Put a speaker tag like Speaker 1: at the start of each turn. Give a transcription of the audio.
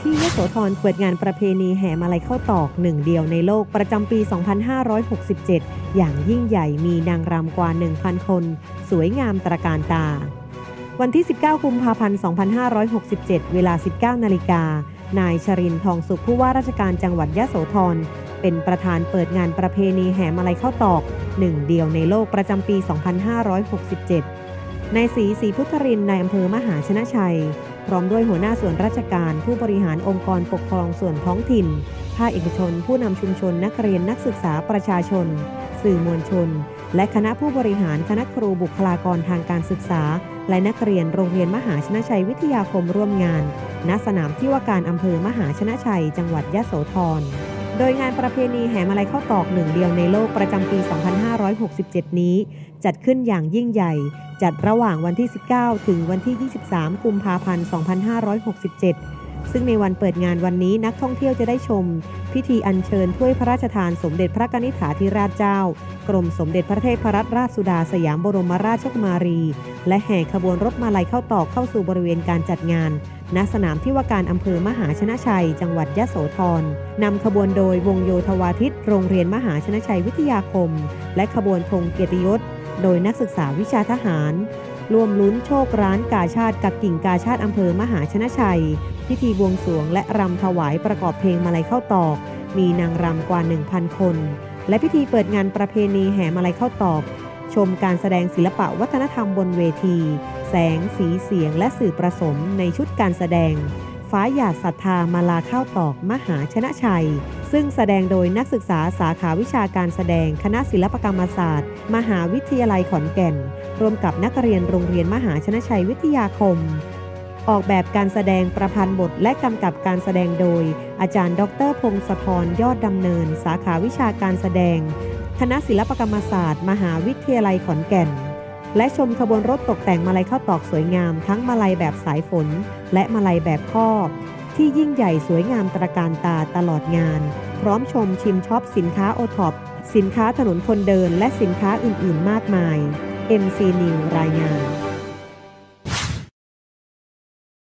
Speaker 1: ที่ยโสธรเปิดงานประเพณีแห่มาลัยเข้าวตอกหนึ่งเดียวในโลกประจำปี 2567 อย่างยิ่งใหญ่มีนางรำกว่า 1,000 คน สวยงามตระการตา วันที่ 19 กุมภาพันธ์ 2567 เวลา 19 นาฬิกานายชรินทองสุขผู้ว่าราชการจังหวัดยะโสธรเป็นประธานเปิดงานประเพณีแห่มาลัยเข้าวตอกหนึ่งเดียวในโลกประจำปี 2567 นายศรีศรีพุทธรินทร์ในอำเภอมหาชนะชัย พร้อมด้วยหัวหน้าส่วนราชการ ผู้บริหารองค์กรปกครองส่วนท้องถิ่น ภาคเอกชน ผู้นำชุมชนนักเรียนนักศึกษาประชาชน สื่อมวลชน และคณะผู้บริหารคณะครูบุคลากรทางการศึกษา และนักเรียนโรงเรียนมหาชนะชัยวิทยาคมร่วมงาน ณสนามที่ว่าการอำเภอมหาชนะชัย จังหวัดยะโสธร โดยงานประเพณีแห่มาลัยข้าวตอกหนึ่งเดียวในโลกประจำปี 2567 นี้ จัดขึ้นอย่างยิ่งใหญ่ จัดระหว่างวันที่ 19 ถึงวันที่ 23 กุมภาพันธ์ 2567 ซึ่งในวันเปิดงานวันนี้นักท่องเที่ยวจะได้ชม พิธีอัญเชิญถ้วยพระราชทานสมเด็จพระกนิษฐาธิราชเจ้า กรมสมเด็จพระเทพรัตนราชสุดาสยามบรมราชกุมารี และแห่ขบวนรถมาลัยเข้าตอกเข้าสู่บริเวณการจัดงาน ณสนามที่ว่าการอำเภอมหาชนะชัย จังหวัดยะโสธรนำขบวนโดยวงโยธวาทิต โรงเรียนมหาชนะชัยวิทยาคม และขบวนธงเกียรติยศโดยนักศึกษาวิชาทหาร ร่วมลุ้นโชคร้านกาชาติกับกิ่งกาชาติอำเภอมหาชนะชัย พิธีบวงสรวงและรำถวายประกอบเพลงมาลัยเข้าตอก มีนางรำกว่า 1,000 คน และพิธีเปิดงานประเพณีแห่มาลัยเข้าตอก ชมการแสดงศิลปะวัฒนธรรมบนเวที แสงสีเสียงและสื่อประสมในชุดการแสดง ฟ้าหยาดศรัทธามาลาข้าวตอกมหาชนะชัย ซึ่งแสดงโดยนักศึกษาสาขาวิชาการแสดงคณะศิลปกรรมศาสตร์ มหาวิทยาลัยขอนแก่น ร่วมกับนักเรียนโรงเรียนมหาชนชัยวิทยาคม ออกแบบการแสดงประพันธ์บทและกำกับการแสดงโดย อาจารย์ ดรพงศธรยอดดำเนิน สาขาวิชาการแสดง คณะศิลปกรรมศาสตร์ มหาวิทยาลัยขอนแก่นและชมขบวนรถตกแต่งมาลัยข้าวตอกสวยงาม ทั้งมาลัยแบบสายฝน และมาลัยแบบครอบ ที่ยิ่งใหญ่สวยงามตระการตาตลอดงาน พร้อมชมชิมช็อปสินค้าโอท็อปสินค้าถนนคนเดินและสินค้าอื่น ๆ มากมาย MC New รายงาน